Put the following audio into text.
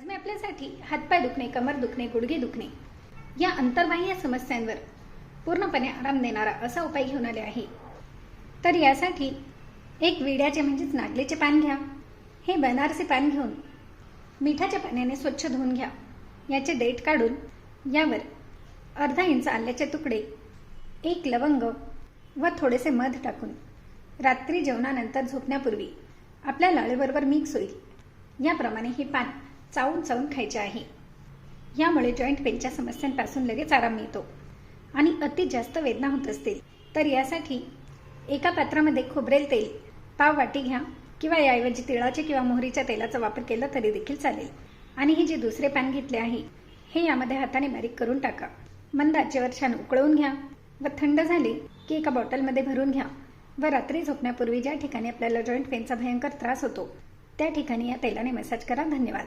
आज मी आपल्यासाठी हातपाय दुखणे कमर दुखणे गुडघे दुखणे. या अंतर्बाह्य समस्यांवर पूर्णपणे आराम देणारा असा उपाय घेऊन आले आहे. तर यासाठी एक विड्याचे म्हणजेच नागलीचे पान घ्या. हे बनारसी पान घेऊन मिठाच्या पाण्याने स्वच्छ धुवून घ्या. याचे देठ काढून यावर अर्धा इंच आल्याचे तुकडे एक लवंग व थोडेसे मध टाकून रात्री जेवणानंतर झोपण्यापूर्वी आपल्या लाळेबरोबर मिक्स होईल. याप्रमाणे हे पान चावून चावून खायचे आहे. यामुळे जॉईंट पेनच्या समस्यांपासून लगेच आराम मिळतो. आणि अति जास्त वेदना होत असतील. तर यासाठी एका पात्रामध्ये खोबरेल तेल पाव वाटी घ्या किंवा याऐवजी तिळाचे किंवा मोहरीच्या तेलाचा वापर केला तरी देखील चालेल. आणि हे जे दुसरे पॅन घेतले आहे हे यामध्ये हाताने बारीक करून टाका. मंद आचेवर छान उकळवून घ्या व थंड झाले की एका बॉटलमध्ये भरून घ्या व रात्री झोपण्यापूर्वी ज्या ठिकाणी आपल्याला जॉईंट पेनचा भयंकर त्रास होतो त्या ठिकाणी या तेलाने मसाज करा. धन्यवाद.